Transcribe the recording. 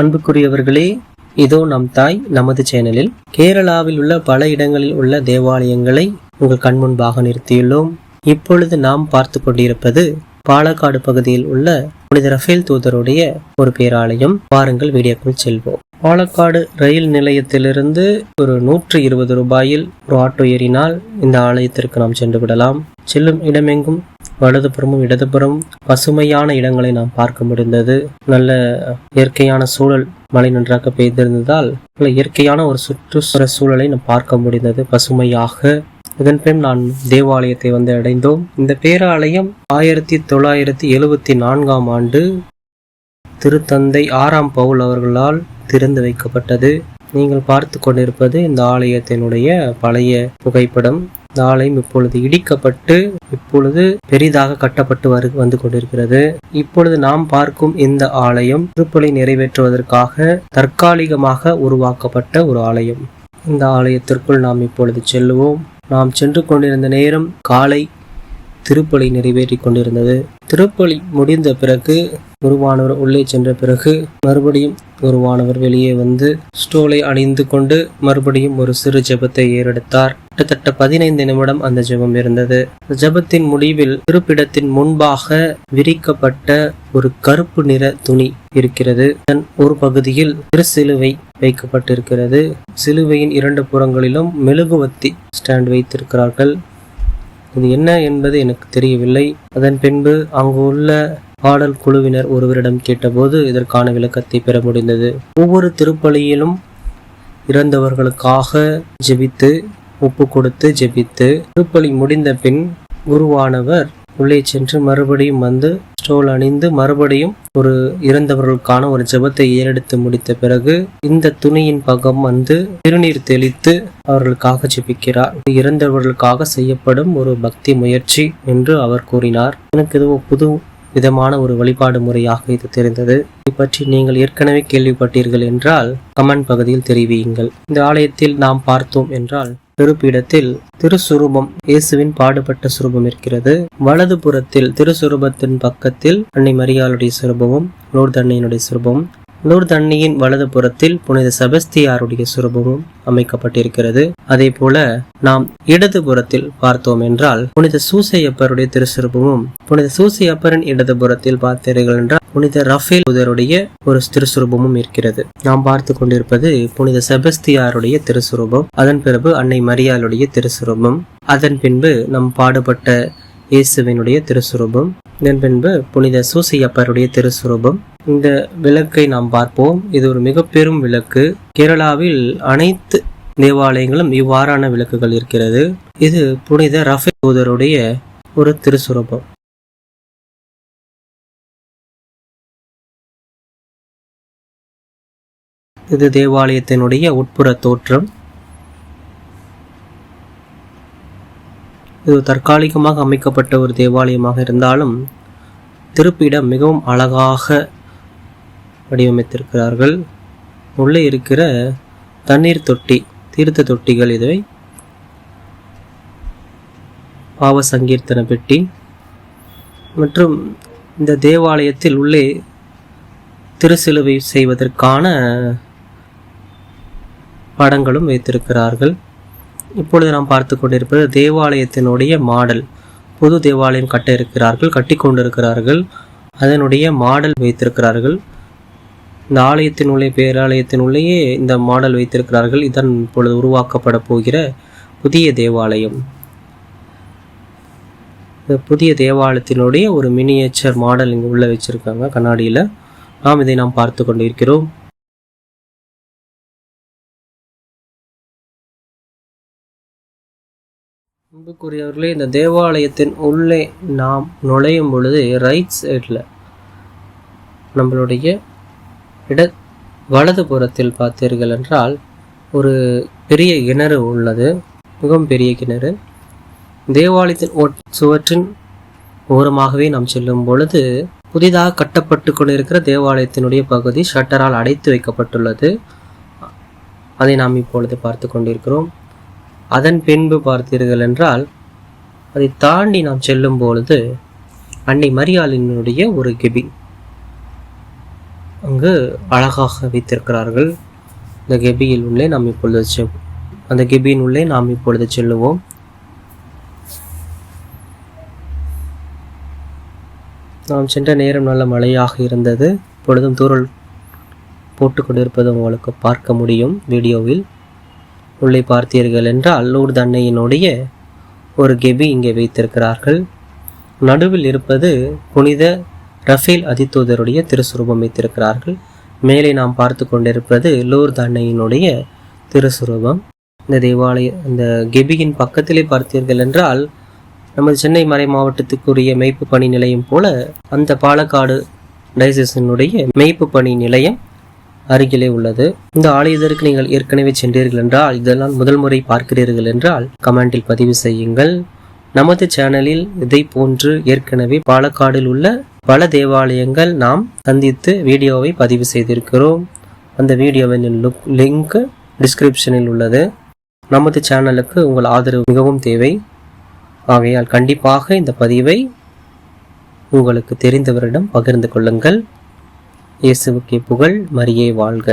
அன்புக்குரியவர்களே இதோ நம் தாய் நமது சேனலில் கேரளாவில் உள்ள பல இடங்களில் உள்ள தேவாலயங்களை உங்கள் கண் முன்பாக நிறுத்தியுள்ளோம். இப்பொழுது நாம் பார்த்து கொண்டிருப்பது பாலக்காடு பகுதியில் உள்ள புனித ரஃபேல் தூதருடைய ஒரு பேராலயம். பாருங்கள் வீடியோக்குள் செல்வோம். பாலக்காடு ரயில் நிலையத்திலிருந்து ஒரு நூற்று இருபது ரூபாயில் ஒரு ஆட்டோ ஏறினால் இந்த ஆலயத்திற்கு நாம் சென்று விடலாம். செல்லும் இடமெங்கும் வலதுபுறமும் இடதுபுறம் பசுமையான இடங்களை நாம் பார்க்க முடிந்தது. நல்ல இயற்கையான சூழல் மழை நன்றாக பெய்திருந்ததால் நல்ல இயற்கையான ஒரு சுற்றுப்புற சூழலை நாம் பார்க்க முடிந்தது பசுமையாக. இதன் பின் நான் தேவாலயத்தை வந்து அடைந்தோம். இந்த பேராலயம் ஆயிரத்தி தொள்ளாயிரத்தி எழுவத்தி நான்காம் ஆண்டு திருத்தந்தை ஆறாம் பவுல் அவர்களால் திறந்து வைக்கப்பட்டது. நீங்கள் பார்த்து கொண்டிருப்பது இந்த ஆலயத்தினுடைய பழைய புகைப்படம். இந்த ஆலயம் இப்பொழுது இடிக்கப்பட்டு இப்பொழுது பெரிதாக கட்டப்பட்டு வரு வந்து கொண்டிருக்கிறது. இப்பொழுது நாம் பார்க்கும் இந்த ஆலயம் திருப்பலை நிறைவேற்றுவதற்காக தற்காலிகமாக உருவாக்கப்பட்ட ஒரு ஆலயம். இந்த ஆலயத்திற்குள் நாம் இப்பொழுது செல்லுவோம். நாம் சென்று கொண்டிருந்த நேரம் காலை திருப்பலி நிறைவேற்றி கொண்டிருந்தது. திருப்பலி முடிந்த பிறகு குருவானவர் உள்ளே சென்ற பிறகு மறுபடியும் குருவானவர் வெளியே வந்து ஸ்டோலை அணிந்து கொண்டு மறுபடியும் ஒரு சிறு ஜெபத்தை ஏறெடுத்தார். கிட்டத்தட்ட பதினைந்து நிமிடம் அந்த ஜெபம் இருந்தது. ஜெபத்தின் முடிவில் திருப்பிடத்தின் முன்பாக விரிக்கப்பட்ட ஒரு கருப்பு நிற துணி இருக்கிறது. தன் ஒரு பகுதியில் திருசிலுவை வைக்கப்பட்டிருக்கிறது. சிலுவையின் இரண்டு புறங்களிலும் மெழுகுவத்தி ஸ்டாண்ட் வைத்திருக்கிறார்கள். இது என்ன என்பது எனக்கு தெரியவில்லை. அதன் பின்பு அங்கு உள்ள பாடல் குழுவினர் ஒருவரிடம் கேட்டபோது இதற்கான விளக்கத்தை பெற முடிந்தது. ஒவ்வொரு திருப்பலியிலும் இறந்தவர்களுக்காக ஜெபித்து ஒப்பு கொடுத்து ஜெபித்து திருப்பலி முடிந்த பின் குருவானவர் உள்ளே சென்று மறுபடியும் வந்து ஸ்டோல் அணிந்து மறுபடியும் ஒரு இறந்தவர்களுக்கான ஒரு ஜெபத்தை ஏறெடுத்து முடித்த பிறகு இந்த துணியின் பகம் வந்து திருநீர் தெளித்து அவர்களுக்காக ஜெபிக்கிறார். இறந்தவர்களுக்காக செய்யப்படும் ஒரு பக்தி முயற்சி என்று அவர் கூறினார். எனக்கு இது புது விதமான ஒரு வழிபாடு முறையாக இது தெரிந்தது. இதை பற்றி நீங்கள் ஏற்கனவே கேள்விப்பட்டீர்கள் என்றால் கமெண்ட் பகுதியில் தெரிவியுங்கள். இந்த ஆலயத்தில் நாம் பார்த்தோம் என்றால் திருப்பீடத்தில் திருசுரூபம் இயேசுவின் பாடுபட்ட சுரூபம் இருக்கிறது. வலது புறத்தில் திருசுரூபத்தின் பக்கத்தில் அன்னை மரியாளுடைய சுரூபமும் லோர்து சுரூபமும் லோர்து தண்ணியின் வலது புறத்தில் புனித செபஸ்தியாருடைய சுரூபமும் அமைக்கப்பட்டிருக்கிறது. அதே போல நாம் இடது புறத்தில் பார்த்தோம் என்றால் புனித சூசையப்பருடைய திருசுரபமும் புனித சூசையப்பரின் இடது புறத்தில் பார்த்தீர்கள் என்றால் புனித ரஃபேல் புதருடைய ஒரு திருசுரூபமும் இருக்கிறது. நாம் பார்த்து கொண்டிருப்பது புனித செபஸ்தியாருடைய திருசுரூபம் அதன் பிறகு அன்னை மரியாளுடைய திருசுரூபம் அதன் பின்பு நம் பாடுபட்ட இயேசுவினுடைய திருசுரூபம் இதன் பின்பு புனித சூசையப்பருடைய திருசுரூபம் இந்த விளக்கை நாம் பார்ப்போம். இது ஒரு மிக பெரும் விளக்கு. கேரளாவில் அனைத்து தேவாலயங்களும் இவ்வாறான விளக்குகள் இருக்கிறது. இது புனித ரஃபேல் தூதருடைய ஒரு திருசுரபம் இது தேவாலயத்தினுடைய உட்புற தோற்றம். இது தற்காலிகமாக அமைக்கப்பட்ட ஒரு தேவாலயமாக இருந்தாலும் திருப்பிடம் மிகவும் அழகாக வடிவமைத்திருக்கிறார்கள். உள்ளே இருக்கிற தண்ணீர் தொட்டி தீர்த்த தொட்டிகள் இதுவை. பாவ சங்கீர்த்தன பெட்டி. மற்றும் இந்த தேவாலயத்தில் உள்ளே திருசிலுவை செய்வதற்கான படங்களும் வைத்திருக்கிறார்கள். இப்பொழுது நாம் பார்த்து கொண்டிருப்பது தேவாலயத்தினுடைய மாடல். புது தேவாலயம் கட்ட இருக்கிறார்கள் கட்டி கொண்டிருக்கிறார்கள் அதனுடைய மாடல் வைத்திருக்கிறார்கள். இந்த ஆலயத்தினுள்ளே பேராலயத்தினுள்ளேயே இந்த மாடல் வைத்திருக்கிறார்கள். இதன் இப்பொழுது உருவாக்கப்பட போகிற புதிய தேவாலயம். இந்த புதிய தேவாலயத்தினுடைய ஒரு மினியேச்சர் மாடல் இங்கே உள்ள வச்சிருக்காங்க கண்ணாடியில். நாம் இதை நாம் பார்த்து கொண்டிருக்கிறோம். அன்புக்குரியவர்களே இந்த தேவாலயத்தின் உள்ளே நாம் நுழையும் பொழுது ரைட் சைடில் நம்மளுடைய இட வலது புறத்தில் பார்த்தீர்கள் என்றால் ஒரு பெரிய கிணறு உள்ளது. மிகவும் பெரிய கிணறு. தேவாலயத்தின் ஓட் சுவற்றின் ஓரமாகவே நாம் செல்லும் பொழுது புதிதாக கட்டப்பட்டு கொண்டிருக்கிற தேவாலயத்தினுடைய பகுதி ஷட்டரால் அடைத்து வைக்கப்பட்டுள்ளது. அதை நாம் இப்பொழுது பார்த்து கொண்டிருக்கிறோம். அதன் பின்பு பார்த்தீர்கள் என்றால் அதை தாண்டி நாம் செல்லும் பொழுது அன்னை மரியாளினுடைய ஒரு கெபி அங்கு அழகாக வைத்திருக்கிறார்கள். இந்த கெபியில் உள்ளே நாம் இப்பொழுது செ- அந்த கெபியின் உள்ளே நாம் இப்பொழுது செல்லுவோம். நாம் சென்ற நேரம் நல்ல மழையாக இருந்தது. இப்பொழுதும் தூரல் போட்டு கொண்டிருப்பது உங்களுக்கு பார்க்க முடியும் வீடியோவில். உள்ளே பார்த்தீர்கள் என்றால் அல்லூர் தன்னையினுடைய ஒரு கெபி இங்கே வைத்திருக்கிறார்கள். நடுவில் இருப்பது புனித ரஃபேல் அதிதூதருடைய திருசுரூபம் வைத்திருக்கிறார்கள் மேலே நாம் பார்த்து கொண்டிருப்பது லூர் அன்னையினுடைய திருசுரூபம். இந்த தேவாலய இந்த கெபியின் பக்கத்திலே பார்த்தீர்கள் என்றால் நமது சென்னை மறை மாவட்டத்துக்குரிய மெய்ப்பு பணி நிலையம் போல அந்த பாலக்காடு டைசஸினுடைய மெய்ப்பு பணி நிலையம் அருகிலே உள்ளது. இந்த ஆலயத்திற்கு நீங்கள் ஏற்கனவே சென்றீர்கள் என்றால் இதெல்லாம் முதல் முறை பார்க்கிறீர்கள் என்றால் கமெண்டில் பதிவு செய்யுங்கள். நமது சேனலில் இதை போன்று ஏற்கனவே பாலக்காடில் உள்ள பல தேவாலயங்கள் நாம் சந்தித்து வீடியோவை பதிவு செய்திருக்கிறோம். அந்த வீடியோவின் லுக் லிங்க் டிஸ்கிரிப்ஷனில் உள்ளது. நமது சேனலுக்கு உங்கள் ஆதரவு மிகவும் தேவை. ஆகையால் கண்டிப்பாக இந்த பதிவை உங்களுக்கு தெரிந்தவரிடம் பகிர்ந்து கொள்ளுங்கள். இயேசுவுக்கே புகழ் மரியே வாழ்க.